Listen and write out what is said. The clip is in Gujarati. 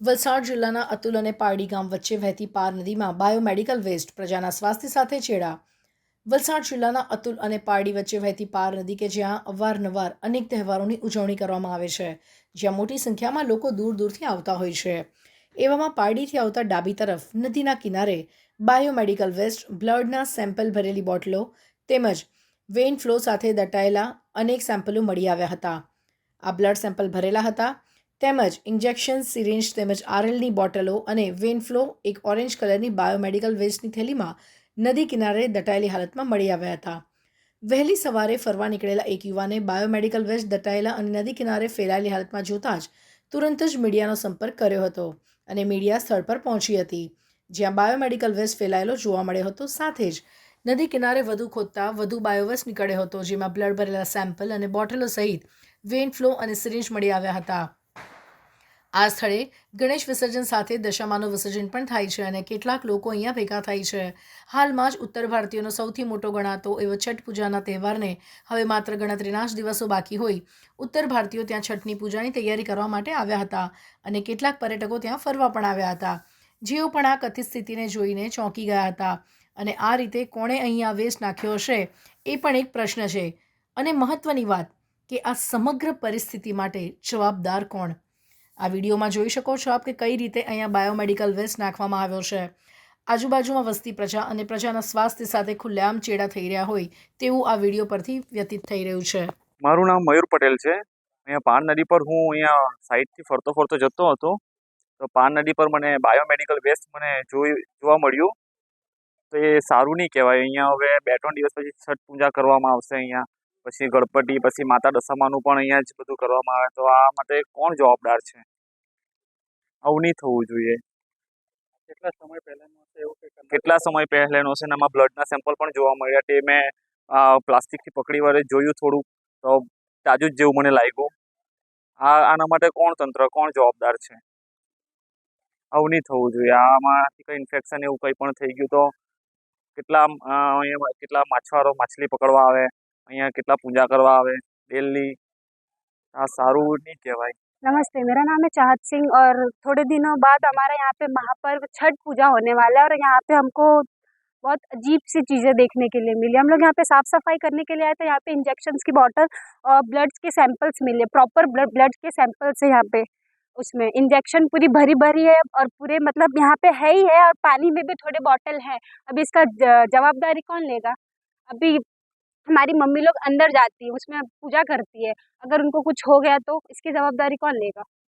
વલસાડ જિલ્લાના અતુલ અને પારડી ગામ વચ્ચે વહેતી પાર નદીમાં બાયોમેડિકલ વેસ્ટ, પ્રજાના સ્વાસ્થ્ય સાથે છેડા. વલસાડ જિલ્લાના અતુલ અને પારડી વચ્ચે વહેતી પાર નદી કે જ્યાં અવારનવાર અનેક તહેવારોની ઉજવણી કરવામાં આવે છે, જ્યાં મોટી સંખ્યામાં લોકો દૂર દૂરથી આવતા હોય છે. એવામાં પારડીથી આવતા ડાબી તરફ, નદીના કિનારે બાયોમેડિકલ વેસ્ટ, બ્લડના સેમ્પલ ભરેલી બોટલો તેમજ વેઇન ફ્લો સાથે દટાયેલા અનેક સેમ્પલો મળી આવ્યા હતા. આ બ્લડ સેમ્પલ ભરેલા હતા. તેમજ ઇન્જેક્શન સિરિંજ તેમજ આરએલની બોટલો અને વેનફ્લો એક ઓરેન્જ કલરની બાયોમેડિકલ વેસ્ટની થેલીમાં નદી કિનારે દટાયેલી હાલતમાં મળી આવ્યા હતા. વહેલી સવારે ફરવા નીકળેલા એક યુવાને બાયોમેડિકલ વેસ્ટ દટાયેલા અને નદી કિનારે ફેલાયેલી હાલતમાં જોતાં જ તુરંત જ મીડિયાનો સંપર્ક કર્યો હતો અને મીડિયા સ્થળ પર પહોંચી હતી. જ્યાં બાયોમેડિકલ વેસ્ટ ફેલાયેલો જોવા મળ્યો હતો, સાથે જ નદી કિનારે વધુ ખોદતા વધુ બાયોવેસ્ટ નીકળ્યો હતો, જેમાં બ્લડ ભરેલા સેમ્પલ અને બોટલો સહિત વેન ફ્લો અને સિરિંજ મળી આવ્યા હતા. આ સ્થળે ગણેશ વિસર્જન સાથે દશામાનું વિસર્જન પણ થાય છે અને કેટલાક લોકો અહીંયા ભેગા થાય છે. હાલમાં જ ઉત્તર ભારતીયોનો સૌથી મોટો ગણાતો એવો છઠ પૂજાના તહેવારને હવે માત્ર ગણતરીના જ દિવસો બાકી હોય. ઉત્તર ભારતીયો ત્યાં છઠની પૂજાની તૈયારી કરવા માટે આવ્યા હતા અને કેટલાક પર્યટકો ત્યાં ફરવા પણ આવ્યા હતા. જેઓ પણ આ કથિત સ્થિતિને જોઈને ચોંકી ગયા હતા અને આ રીતે કોણે અહીંયા વેસ્ટ નાખ્યો હશે એ પણ એક પ્રશ્ન છે. અને મહત્ત્વની વાત કે આ સમગ્ર પરિસ્થિતિ માટે જવાબદાર કોણ? આ વિડીયોમાં જોઈ શકો છો આપ કે કઈ રીતે અહીંયા બાયોમેડિકલ વેસ્ટ નાખવામાં આવ્યો છે. આજુબાજુમાં વસતી પ્રજા અને પ્રજાના સ્વાસ્થ્ય સાથે ખુલ્લેઆમ ચેડા થઈ રહ્યા હોય તેવું આ વીડિયો પરથી વ્યતીત થઈ રહ્યું છે. મારું નામ મયુર પટેલ છે. અહીંયા પાન નદી પર હું અહીંયા સાઈડથી ફરતો ફરતો જતો હતો. તો પાન નદી પર મને બાયોમેડિકલ વેસ્ટ મને જોઈ, જોવા મળ્યું. તો એ સારું નહીં કહેવાય. અહીંયા હવે બે ત્રણ દિવસ પછી છઠ પૂજા કરવામાં આવશે અહીંયા. પછી ગણપતિ પછી માતા દશામાનું પણ અહીંયા જ બધું કરવામાં આવે. તો આ માટે કોણ જવાબદાર છે? આવું નહીં થવું જોઈએ. કેટલા સમય પહેલાનું એવું કેટલા સમય પહેલાંનો છે એમાં બ્લડના સેમ્પલ પણ જોવા મળ્યા તે મેં પ્લાસ્ટિકથી પકડી વળે જોયું થોડું. તો તાજું જ જેવું મને લાગ્યું. આ આના માટે કોણ તંત્ર કોણ જવાબદાર છે? આવું નહીં થવું જોઈએ. આમાંથી કંઈ ઇન્ફેક્શન એવું કંઈ પણ થઈ ગયું તો કેટલા કેટલા માછવારો માછલી પકડવા આવે? અહીંયા કેટલા પૂજા કરવા આવે ડેલી આ સારું નહીં કહેવાય नमस्ते मेरा नाम है चाहत सिंह और थोड़े दिनों बाद हमारे यहाँ पे महापर्व छठ पूजा होने वाला है और यहाँ पे हमको बहुत अजीब सी चीज़ें देखने के लिए मिली हम लोग यहाँ पे साफ़ सफाई करने के लिए आए तो यहाँ पे इंजेक्शन्स की बॉटल और ब्लड्स के सैंपल्स मिले प्रॉपर ब्लड ब्लड के सैंपल्स है यहाँ पे उसमें इंजेक्शन पूरी भरी भरी है और पूरे मतलब यहाँ पे है ही है और पानी में भी थोड़े बॉटल हैं अब इसका ज- जवाबदारी कौन लेगा अभी हमारी मम्मी लोग अंदर जाती है उसमें पूजा करती है अगर उनको कुछ हो गया तो इसकी जवाबदारी कौन लेगा